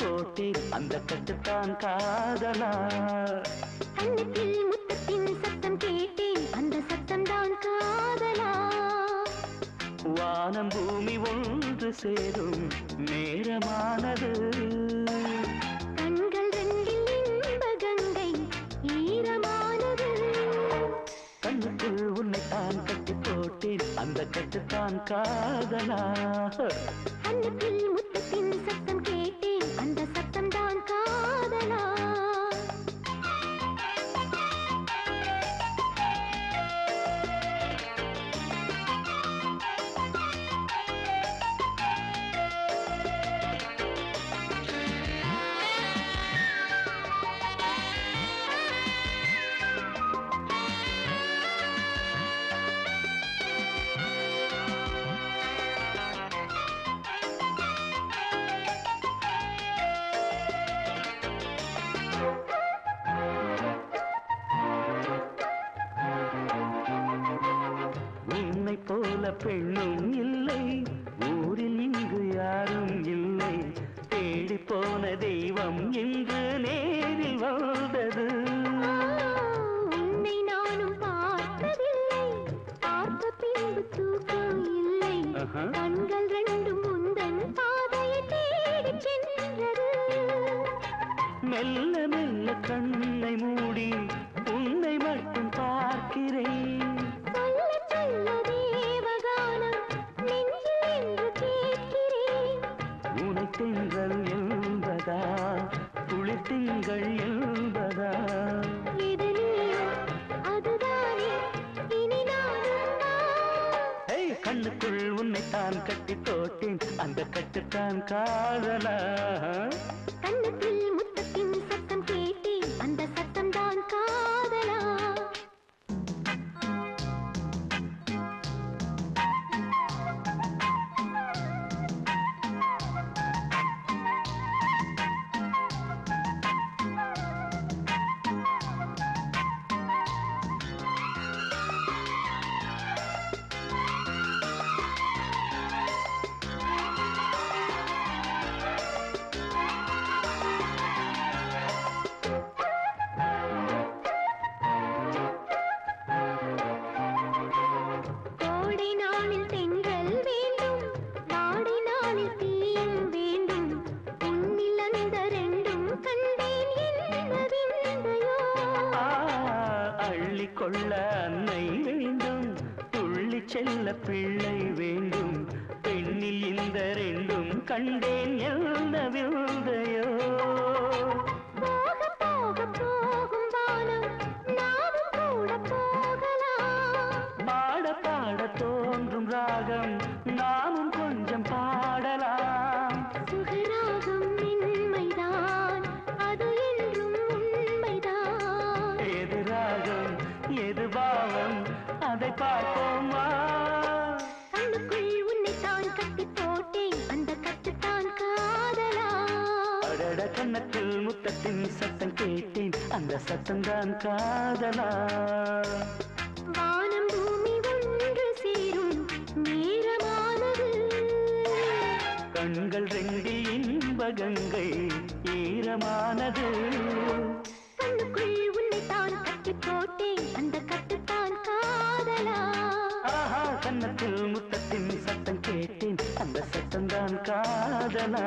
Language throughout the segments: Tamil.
கண்ணுக்குள் போட்டேன் அந்த கட்டுத்தான் காதலா கண்ணத்தில் முத்தத்தின் சத்தம் கேட்டேன் அந்த சத்தம் தான் காதலா வானம் பூமி ஒன்று சேரும் நேரமானது. கண்கள் ரெண்டில் இன்ப கங்கை ஈரமானது. கண்ணுக்குள் உன்னைத்தான் கட்டி போட்டேன் அந்த கட்டுத்தான் காதலா கண்ணத்தில் பெண்ணும் இல்லை ஊரில் இங்கு யாரும் இல்லை. தேடி போன தெய்வம் இன்று நேரில் வந்தது. உன்னை நானும் பார்த்ததில்லை. பார்த்த பின்பு தூக்கம் இல்லை. கண்கள் ரெண்டும் முந்தன் பாதையை தேடி சென்றது. மெல்ல மெல்ல கண்ணை மூடி உன்னை மட்டும் பார்க்கிறேன். திங்கள் என்பதா? இனி நானும் தான். கண்ணுக்குள் கட்டி போட்டேன் அந்த கட்டுத்தான் காதலா? கொள்ள அன்னை வேண்டும். துள்ளி செல்ல பிள்ளை வேண்டும். பெண்ணில் இந்த ரெண்டும் கண்டேன் என்ன விந்தையோ. சத்தம்தான் காதலா. வானம் பூமி ஒன்று சேரும் நேரமானது. கண்கள் ரெண்டில் இன்ப கங்கை ஈரமானது. கண்ணுக்குள் உன்னைத்தான் கட்டி போட்டேன். அந்த கட்டுத்தான் காதலா. ஆஹா கண்ணத்தில் முத்தத்தின் சத்தம் கேட்டேன். அந்த சத்தம்தான் காதலா.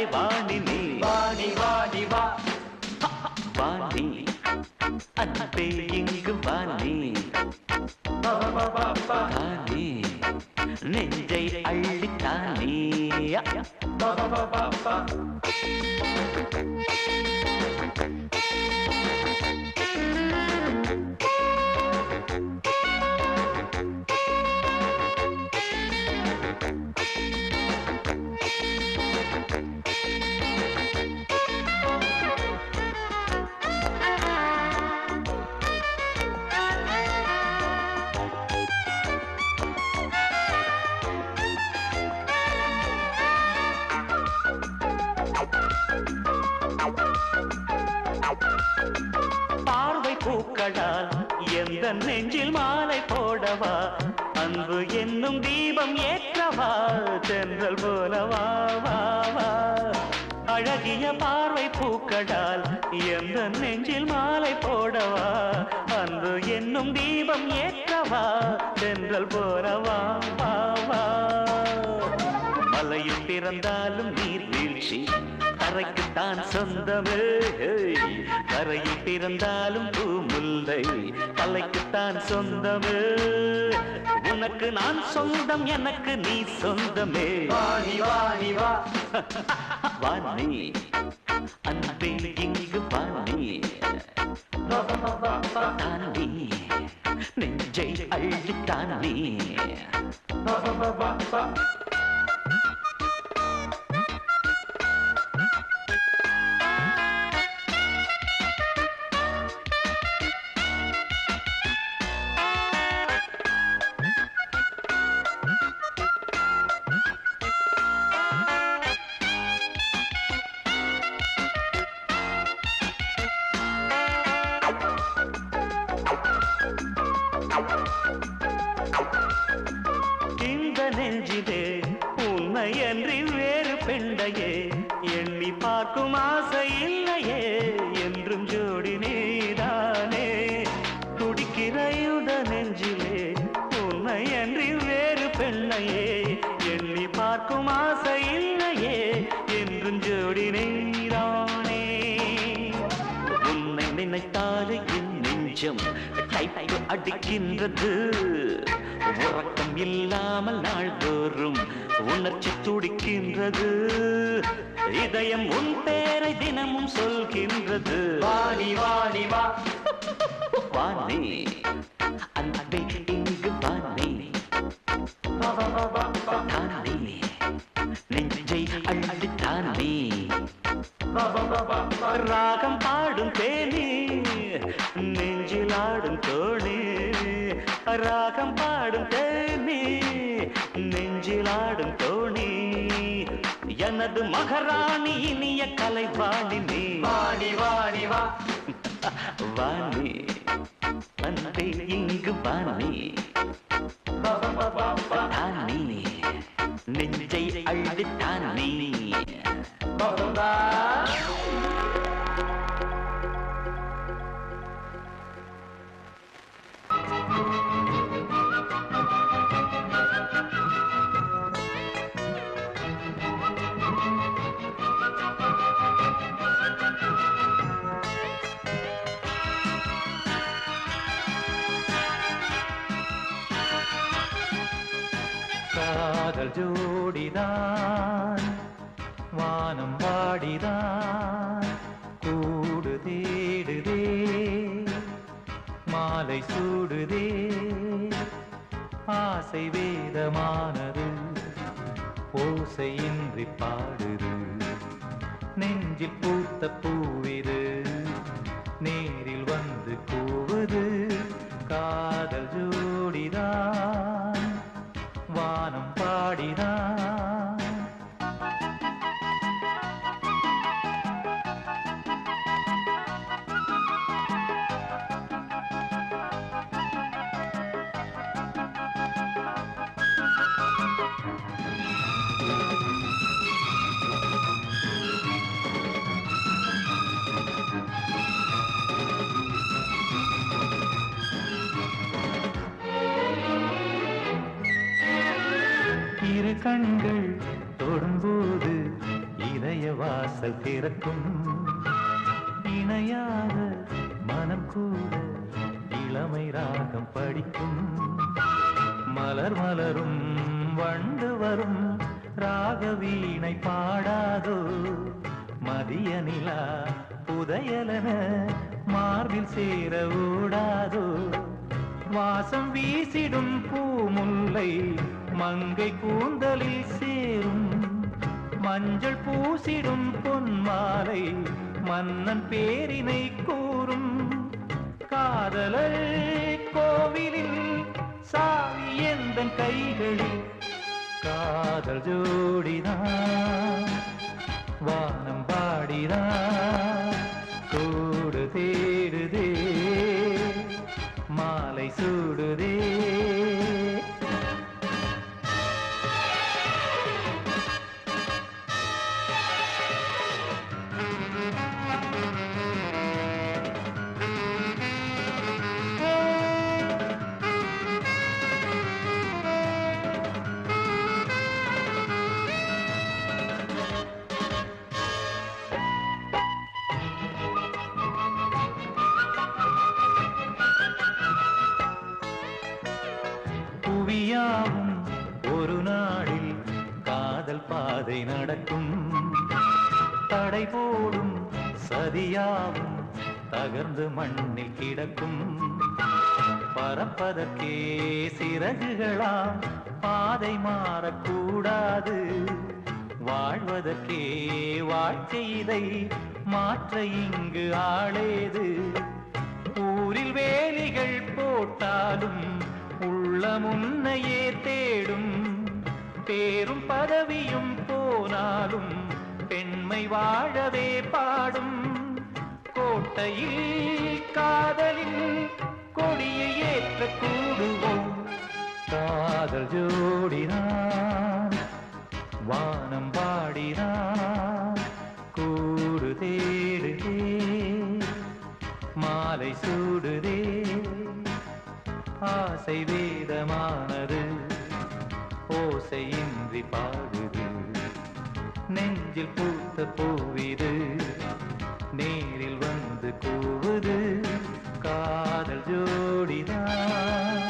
இனிய கலைவாணி நீ. வாணி வாணி வா. வாணி. அன்பே இங்கு வாணி. தானே நெஞ்சை அள்ளித்தானே பார்வை பூக்களால் எந்த நெஞ்சில் மாலை போடவா? அன்பு என்னும் தீபம் ஏற்றவா? தென்றல் போலவா அழகிய பார்வை பூக்கடால் எந்த நெஞ்சில் மாலை போடவா? அன்பு என்னும் தீபம் ஏற்றவா? தென்றல் போறவா வாவா மலையில் பிறந்தாலும் நீர் வீழ்ச்சி கரைக்குத்தான் சொந்தமே. கரையில் பிறந்தாலும் பூமுல்லை. தலைக்குத்தான் சொந்தமே. உனக்கு நான் சொந்தம் எனக்கு நீ சொந்தமே. வாணி வாணி வா. வாணி. அன்பே இங்கு வாணி. தாண்டி நெஞ்சை அள்ளி தாண்டி பா நெஞ்சம் டைப்பு அடிக்கின்றது. உறக்கம் இல்லாமல் நாள்தோறும் உணர்ச்சி துடிக்கின்றது. இதயம் உன் பேரை தினமும் சொல்கின்றது. வாணி வாணி வா. வாணி. அன்பே இங்கு தானே. நெஞ்சை அள்ளி தானே. பா பா பா பா பா ராகம் ராகம் பாடும் தேனி நெஞ்சில் ஆடும் தோணி எனது மகாராணி இனிய கலைவாணி நீ வாணி வாணி வா. வாணி அன்பே இங்கு வாணி. நெஞ்சை காதல் ஜோடிதான் வானம் வாடிதான் கூடு தேடுதே மாலை சூடுதே ஆசை வேதமானது ஓசையின்றி பாடுது நெஞ்சில் பூத்த பூவிது நேரில் வந்து கூவுது காதல் ஜோடிதான். பாடினார். கண்கள் தொடும்போது இதய வாசல் திறக்கும். இணையாக மனம் கூட இளமை ராகம் படிக்கும். மலர் மலரும் வண்டு வரும் ராக வீணை பாடாதோ. மதிய நிலா புதையலன மார்பில் சேர ஓடாதோ. வாசம் வீசிடும் பூமுல்லை மங்கை கூந்தலில் சேரும் மஞ்சள் பூசிடும் பொன்மாலை மன்னன் பேரினை கூறும். காதலர் கோவிலில் சாவி எந்த கைகளில்? காதல் ஜோடிதான் வானம் பாடிதான். பாதை நடக்கும். தடை போடும் சதியாவும் தகர்ந்து மண்ணில் கிடக்கும். பறப்பதற்கே சிறகுகளாம் பாதை மாறக்கூடாது. வாழ்வதற்கே வாழ்க்கை இதை மாற்ற இங்கு ஆளேது. ஊரில் வேலிகள் போட்டாலும் உள்ள முன்னையே தேடும். பேரும் பதவியும் போனாலும் பெண்மை வாழவே பாடும். கோட்டையில் காதலின் கொடியை ஏற்ற கூடுவோம் காதல் ஜோடினான் வானம் பாடினான் கூடு தேடுதே மாலை சூடுதே ஆசை வேதமானது. ஓசையின்றி பாடுது. நெஞ்சில் பூத்த பூவிது நேரில் வந்து கூவுது. காதல் ஜோடிதான்.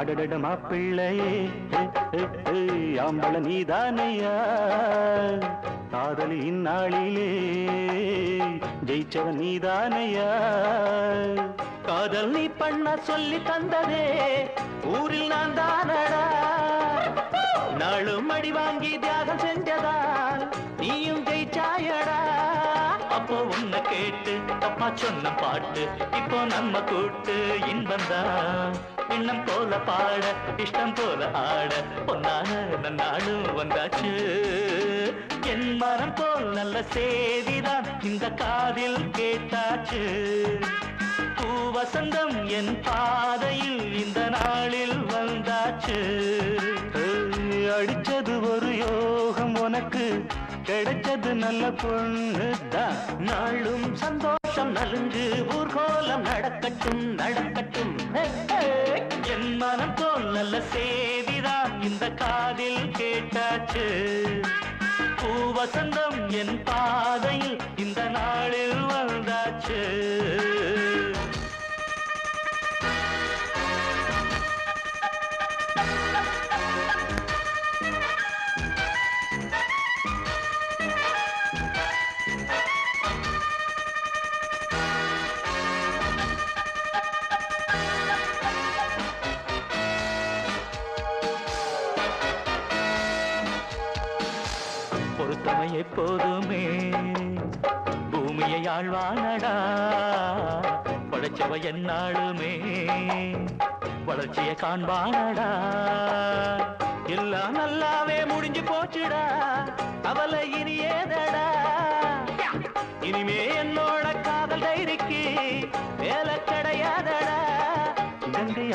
அடடட மாப்பிள்ளையே ஆம்பள நீதானையா? காதலின் நாளிலே ஜெயிச்சவன் நீதானையா? காதல் நீ பண்ண சொல்லி தந்ததே ஊரில் நான் தானடா? நாளும் அடி வாங்கி தியாகம் செஞ்சதால் நீயும் ஜெயிச்சாயடா? அப்போ உன்னை கேட்டு அப்பா சொன்ன பாட்டு இப்போ நம்ம கூட்டு இன்பந்தான் இன்னம் போல பாட இஷ்டம் போல ஆட பொன்னான நன்னாளும் வந்தாச்சு. என் மரம் போல் நல்ல செய்திதான் இந்த காதில் கேட்டாச்சு. பூ வசந்தம் என் பாதையில் இந்த நாளில் வந்தாச்சு. அடிச்சது ஒரு யோகம் உனக்கு கிடைச்சது நல்ல பொண்ணு தான் நாளும் சந்தோஷம் கோஷம் நலுங்கு ஊர்கோலம் நடக்கட்டும் நடக்கட்டும். ஹே, என் மனம் போல் நல்ல செய்திதான் இந்த காதில் கேட்டாச்சு. பூவசந்தம் என் பாதையில் இந்த நாளில் வந்தாச்சு. அவன் எப்போதுமே பூமியை ஆழ்வானடா படைச்சவ என்னாலுமே வளர்ச்சியை காண்பானடா. எல்லாம் நல்லாவே முடிஞ்சு போச்சுடா அவளை இனி ஏதடா. இனிமே என்னோட காதல் டைரிக்கு வேலை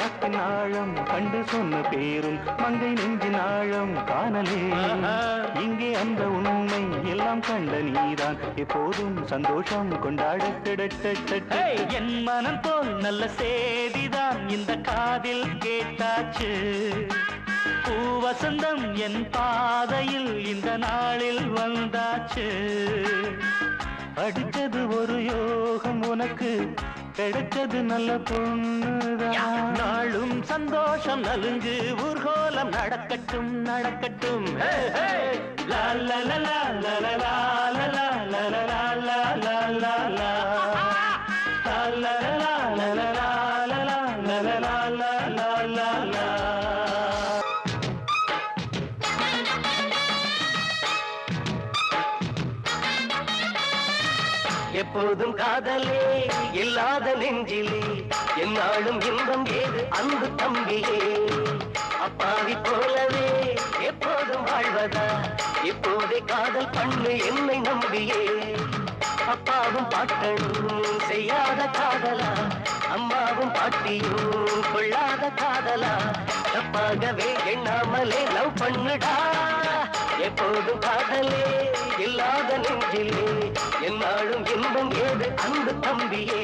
ஆற்றின் ஆழம் கண்டு சொன்ன பேரும் மங்கை நெஞ்சின் ஆழம் காணலே. இங்கே அந்த உண்மை எல்லாம் கண்ட நீதான். எப்போதும் சந்தோஷம் கொண்டாட என் மனம் போல் நல்ல சேதிதான் இந்த காதில் கேட்டாச்சு. பூவசந்தம் என் பாதையில் இந்த நாளில் வந்தாச்சு. அடிச்சது ஒரு யோகம் உனக்கு. கிடைச்சது நல்ல பொண்ணுதான். நாளும் சந்தோஷம் நலுங்கு ஊர்கோலம் நடக்கட்டும் நடக்கட்டும். லா, லா, லா, லா, லா, லா, லா, லா, லா, லா. லா, எப்போதும் காதலே இல்லாத நெஞ்சிலே. என்னாலும் இன்பம் ஏது அன்பு தம்பியே. அப்பாவி போலவே எப்போதும் வாழ்வதா? இப்போதே காதல் பண்ணு என்னை நம்பியே. அப்பாவும் பாட்டனும் செய்யாத காதலா? அம்மாவும் பாட்டியும் கொள்ளாத காதலா? தப்பாகவே எண்ணாமலே லவ் பண்ணுடா. எப்போது காதலே இல்லாத நெஞ்சிலே என்னாலும் இன்பம் ஏது அன்பு தம்பியே?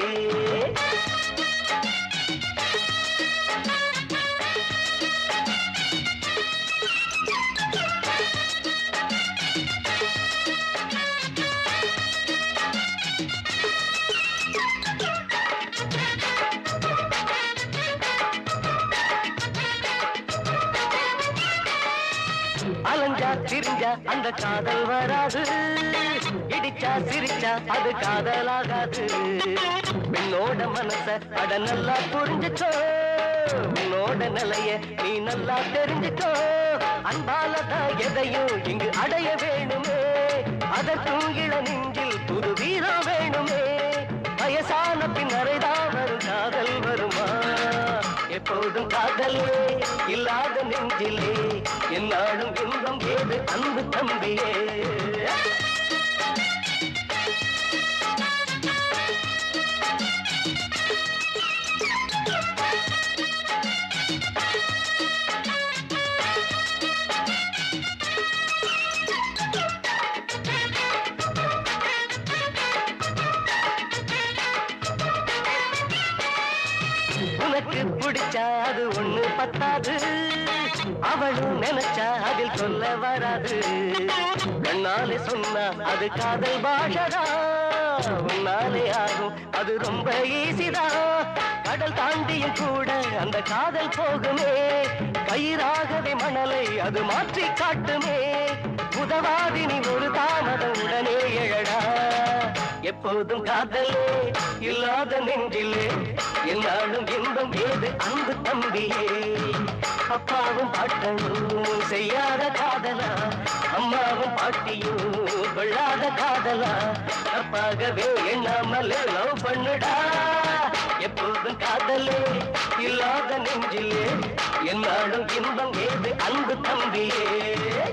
அலைஞ்சா திரிஞ்சா அந்த காதல் வராது. இடிச்சா சிரிச்சா அது காதலாகாது. பெண்ணோட மனச அட நல்லா புரிஞ்சுக்கோ. உன்னோட நிலைய நீ நல்லா தெரிஞ்சுக்கோ. அன்பாலதான் எதையும் இங்கு அடைய வேணுமே. அதற்கும் இள நெஞ்சு எப்போதும் காதலே இல்லாத நெஞ்சிலே என்னாலும் இன்பம் ஏது அன்பு தம்பியே. பத்தாது அவளும் நினைச்சா அதில் சொல்ல வராது. கண்ணாலே சொன்னா அது காதல் பாஷதா. உன்னாலே ஆகும் அது ரொம்ப ஈஸிதான் கடல் தாண்டியும் கூட அந்த காதல் போகுமே. கயிறாகவே மணலை அது மாற்றி காட்டுமே. உதவாதினி ஒரு தாமதம் உடனே எழடா. எப்போதும் காதலே இல்லாத நெஞ்சிலே. எல்லாரும் இன்பம் ஏது அன்பு தம்பியே? அப்பாவும் பாட்டனும் செய்யாத காதலா? அம்மாவும் பாட்டியும் கொள்ளாத காதலா? தப்பாகவே எண்ணாமலே லவ் பண்ணுடா. எப்போதும் காதலே இல்லாத நெஞ்சிலே. என்னாலும் இன்பம் ஏது அன்பு தம்பியே?